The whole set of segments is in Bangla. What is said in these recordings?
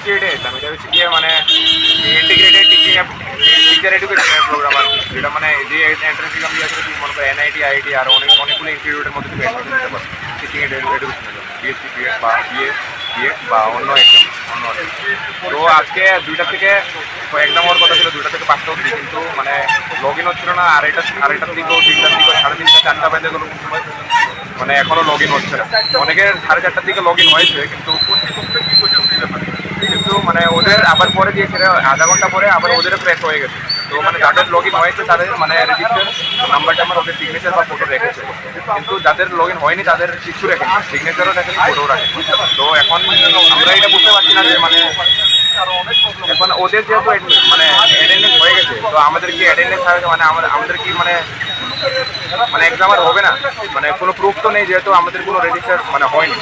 এনসিএডে এসলাম এটা হচ্ছে গিয়ে মানে integrated teaching teacher education programme আর যেটা মানে যে এন্ট্রান্স এক্সাম দিয়ে আসলে মনে করো এনআইটি আইটি আর অনেক অনেকগুলো ইনস্টিটিউটের মধ্যে তুমি অ্যাডমিশন নিতে পারো। টিচিং এডুকেশনের বিএসসি বিএড বা বিএ বিএড বা অন্য এক্সাম অন্য তো আজকে দুইটা থেকে এক্সাম হওয়ার কথা ছিল, দুইটা থেকে পাঁচটা অবধি। কিন্তু মানে লগ ইন হচ্ছিল না আড়াইটা আড়াইটার দিকেও তিনটার দিকেও সাড়ে তিনটা, চারটা বেজে সময়। মানে এখনও লগ ইন হচ্ছে না। অনেকের সাড়ে চারটার দিকে লগ ইন হয়েছে, কিন্তু কিন্তু মানে ওদের আবার পরে দিয়ে সেটা আধা ঘণ্টা পরে আবার ওদের প্রেস হয়ে গেছে। তো মানে যাদের লগ ইন হয়েছে, তাদের মানে রেজিস্টার নাম্বারটা আমার ওদের সিগনেচার বা ফটো রেখেছে। কিন্তু যাদের লগ ইন হয়নি, তাদের কিছু রেখেনি। সিগনেচারও রেখেনি ফটোও রাখেনি। তো এখন আমরা এটা বুঝতে পারছি না যে মানে এখন ওদের যেহেতু মানে অ্যাটেন্ডেন্স হয়ে গেছে, তো আমাদের কি অ্যাটেন্ডেন্স মানে আমাদের আমাদের কি মানে মানে এক্সাম আর হবে না? মানে কোনো প্রুফ তো নেই যেহেতু আমাদের কোনো রেজিস্টার মানে হয়নি।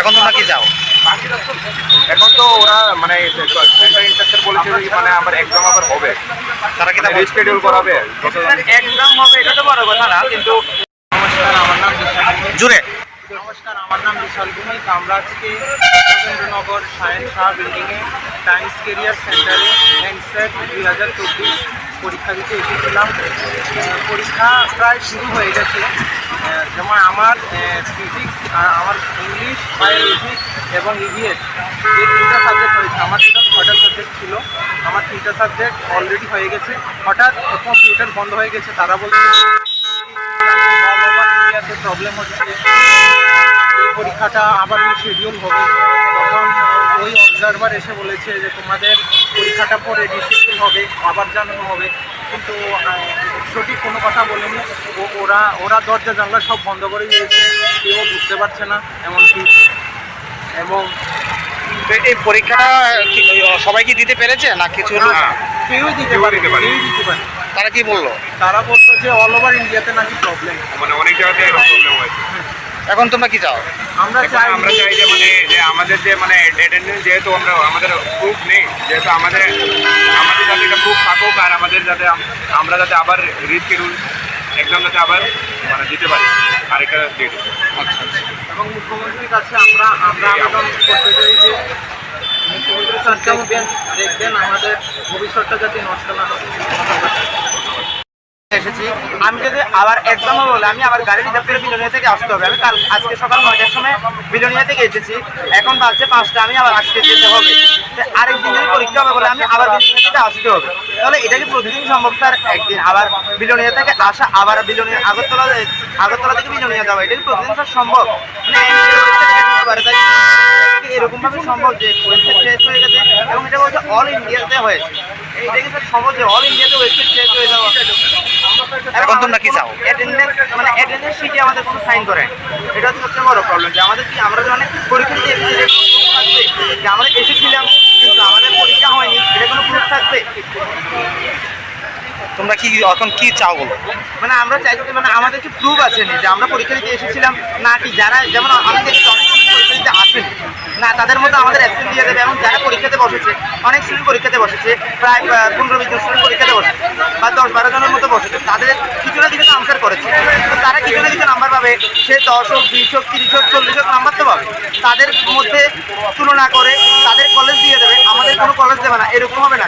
এখন তোমরা কি যাও এখন তো ওরা মানে সেন্টার বলেছে যে মানে আমার এক্সাম আবার হবে। তারা কি তা রিস্কেডিউল করাবে। এক্সাম হবে এটা তো বড় কথা না কিন্তু নমস্কার আমার নাম আমার নাম বিশাল ভূমিক আমরা আজকে রবীন্দ্রনগর সায়েন্স শাহ বিল্ডিংয়ে সায়েন্স কেরিয়ার সেন্টারে এনসেট দুই হাজার চব্বিশ পরীক্ষা দিতে এসেছিলাম। পরীক্ষা প্রায় শুরু হয়ে গেছে। যেমন আমার ফিজিক্স আমার ইংলিশ বায়োলজি এবং ইভিএস এই তিনটা সাবজেক্ট হয়েছে আমার টোটাল ছটা সাবজেক্ট ছিল। আমার তিনটা সাবজেক্ট অলরেডি হয়ে গেছে। হঠাৎ প্রথম কম্পিউটার বন্ধ হয়ে গেছে। তারা বলছে প্রবলেম হচ্ছে। পরীক্ষাটা আবার শিডিউল হবে। তখন ওই অবজারভার এসে বলেছে যে তোমাদের পরীক্ষাটা পরে রিশিডিউল হবে আবার জানানো হবে। কিন্তু সঠিক কোনো কথা বলেনি। ও- ওরা ওরা দরজা জানলা সব বন্ধ করে দিয়েছে। কেউ বুঝতে পারছে না এমনকি এবং এই পরীক্ষাটা সবাই কি দিতে পেরেছে? না কিছু কেউ দিতে পারে। কেউই দিতে পারে তারা কি বলল? তারা বলতো যে অল ওভার ইন্ডিয়াতে নাকি প্রবলেম মানে অনেক জায়গাতে প্রবলেম হয়েছে। এখন তোমরা কি চাও? আমরা চাই আমরা চাই যে মানে যে আমাদের যে মানে অ্যাটেন্ডেন্স যেহেতু আমরা আমাদের প্রুফ নেই যেহেতু আমাদের আমাদের যাতে এটা প্রুফ থাকুক আর আমাদের যাতে আমরা যাতে আবার রিস্কেডিউল এক্সাম যাতে আবার মানে দিতে পারি আরেকটা ডেট এবং মুখ্যমন্ত্রীর কাছে আমরা আমরা আবেদন করতে চাই যে মুখ্যমন্ত্রী স্যার দেখবেন দেখবেন আমাদের ভবিষ্যৎটা যাতে নষ্ট না হয়। এসেছি। আমি যদি আবার এক্সাম হবে বলে আমি আবার গাড়ি রিজার্ভ করে বিলোনিয়া থেকে আসতে হবে। আমি কাল, আজকে সকাল নয়টার সময় বিলোনিয়া থেকে এসেছি। এখন বাজছে পাঁচটা, আমি আবার আজকে যেতে হবে। আরেকদিন যদি পরীক্ষা হবে বলে আমি আবার বিলোনিয়া থেকে আসতে হবে। তাহলে এটা কি প্রতিদিন সম্ভব স্যার? একদিন আবার বিলোনিয়া থেকে আসা, আবার বিলোনিয়া আগরতলা আগরতলা থেকে বিলোনিয়া যাওয়া, এটা কি প্রতিদিন স্যার সম্ভব? মানে এরকম ভাবে সম্ভব যে ওয়েবসাইট শেষ হয়ে গেছে এবং এটা বলছে অল ইন্ডিয়াতে হয়েছে? এইটা কি স্যার সম্ভব যে অল ইন্ডিয়াতে ওয়েবসাইট শেষ হয়ে যাওয়া? এখন তোমরা কি চাও? অ্যাটেন্ডেন্স মানে অ্যাটেন্ডেন্স শিটে আমাদের কোনো সাইন করে এটা হচ্ছে সবচেয়ে বড় প্রবলেম যে আমাদের কি আমরা যে অনেক পরীক্ষা থাকবে যে আমরা এসেছিলাম কিন্তু আমাদের পরীক্ষা হয়নি এটা কোনো প্রুফ থাকবে? তোমরা কি এখন কি চাও বলো? মানে আমরা চাইছি মানে আমাদের কি প্রুফ আছে যে আমরা পরীক্ষা দিতে এসেছিলাম? না কি যারা যেমন অনেক student পরীক্ষা দিতে আসেনি না তাদের মধ্যে আমাদের অ্যাবসেন্ট দিয়ে দেবে এবং যারা পরীক্ষাতে বসেছে অনেক স্টুডেন্ট পরীক্ষাতে বসেছে প্রায় পনেরো বিশ জন স্টুডেন্ট পরীক্ষাতে বসেছে বা দশ বারো জনের মতো বসেছে তাদের কিছু না কিছু তো আনসার করেছে। তো তারা কিছু না কিছু নাম্বার পাবে সে দশ হোক বিশ হোক তিরিশ হোক চল্লিশ হোক নাম্বার তো পাবে। তাদের মধ্যে তুলনা করে তাদের কলেজ দিয়ে দেবে আমাদের কোনো কলেজ দেবে না এরকম হবে না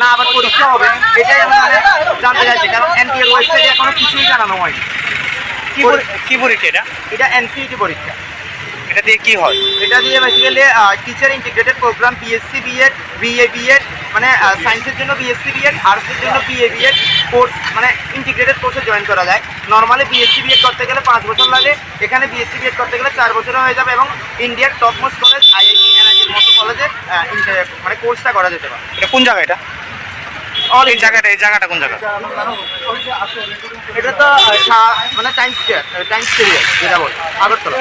না আবার পরীক্ষা হবে এটাই আমি মানে জানতে চাইছি কারণ এনটিএর ওয়েবসাইটে এখনও কিছুই জানানো হয়নি। কি কি পরীক্ষা এটা? এটা এনসিইটি পরীক্ষা। এটা দিয়ে কি হয়? এটা দিয়ে basically teacher integrated programme BSc BEd BA BEd মানে সায়েন্সের জন্য বিএসসি বিএড আর্টসের জন্য বিএ বিএড কোর্স মানে ইন্টিগ্রেটেড কোর্সে জয়েন করা যায়। নর্মালি বিএসসি বিএড করতে গেলে পাঁচ বছর লাগে এখানে বিএসসি বিএড করতে গেলে চার বছরে হয়ে যাবে এবং ইন্ডিয়ার টপ মোস্ট কলেজ আইআইটি এনআইটির মতো কলেজে মানে কোর্সটা করা যেতে পারে। এটা কোন জায়গা এটা? অল এই জায়গাটা এই জায়গাটা কোন জায়গা এটা তো মানে টাইম স্কোয়ার টাইম স্কোয়ার যেটা বল আগরতলা।